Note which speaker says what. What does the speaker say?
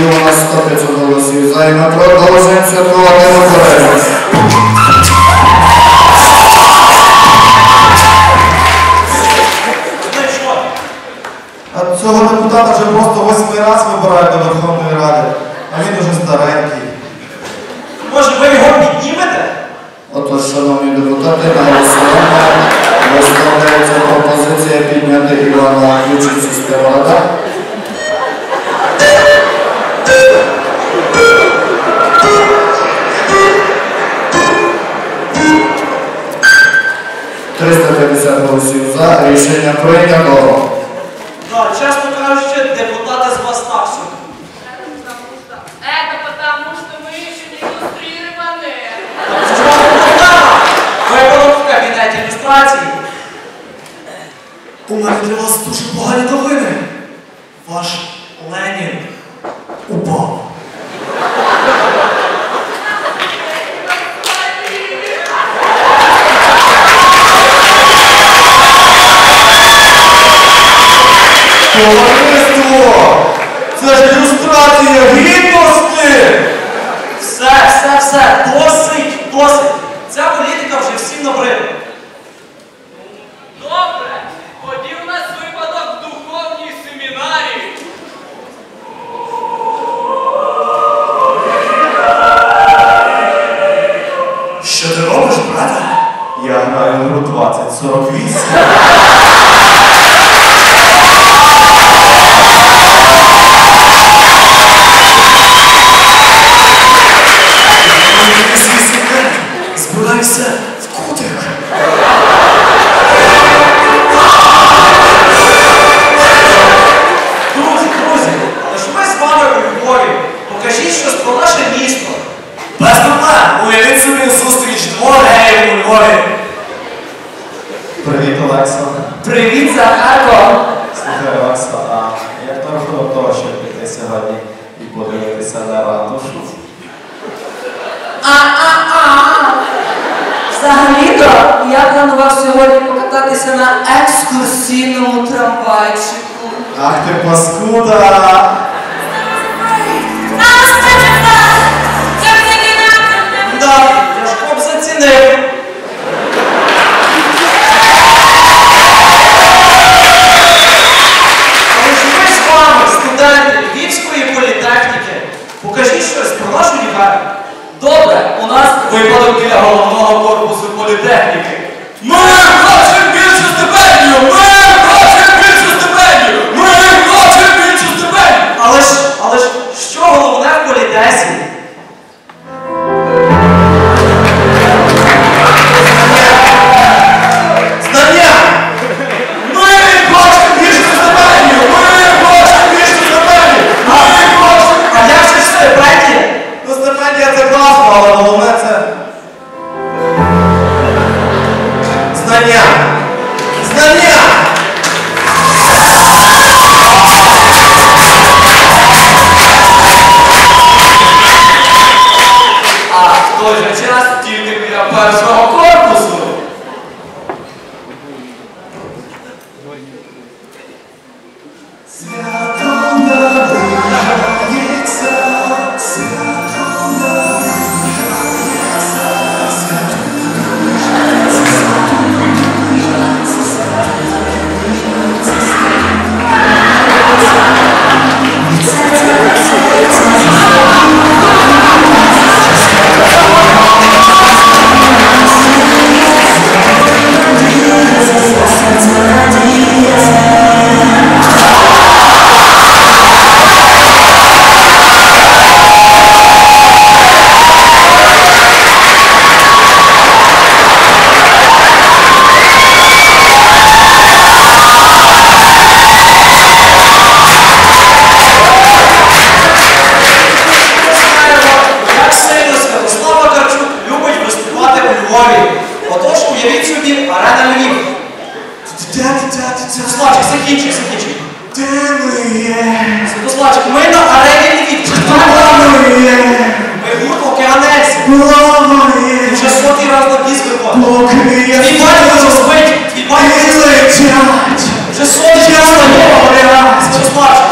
Speaker 1: І у нас 105 голосів за і ми продовжуємо святкувати незалежність.
Speaker 2: А цього депутата вже просто восьмий раз вибирають до Верховної Ради, а він уже старенький.
Speaker 3: Може ви його піднімете?
Speaker 1: Отож, шановні депутати, на голосування 350 голосів за. Рішення прийнято.
Speaker 3: Чесно кажучи, депутати з вас так все.
Speaker 4: Это потому, що ми ще не иллюстрированы.
Speaker 3: Ви були в кабінеті ілюстрації. У мене для вас дуже погані новини. Досить, досить. Ця політика вже всім набридла.
Speaker 2: Привіт,
Speaker 3: Захарко!
Speaker 2: Слухай, Олекса, а як на рахунок того, щоб піти сьогодні і подивитися на ратушу?
Speaker 5: А-а-а! Взагалі-то я планував сьогодні покататися на екскурсійному трамвайчику.
Speaker 2: Ах ти паскуда!
Speaker 6: знамя. Знамя!
Speaker 3: А
Speaker 6: в той же час
Speaker 3: тигр
Speaker 6: меня
Speaker 3: позвал закінчуй, закінчуй. Святославчик, ми на арені Львів.
Speaker 6: Ми
Speaker 3: гурт
Speaker 6: Океанець.
Speaker 3: Вже сотий раз на біс виходить.
Speaker 6: Твій батько вже спить.
Speaker 3: Твій батько вже спить. Вже сотий раз на Святославчик.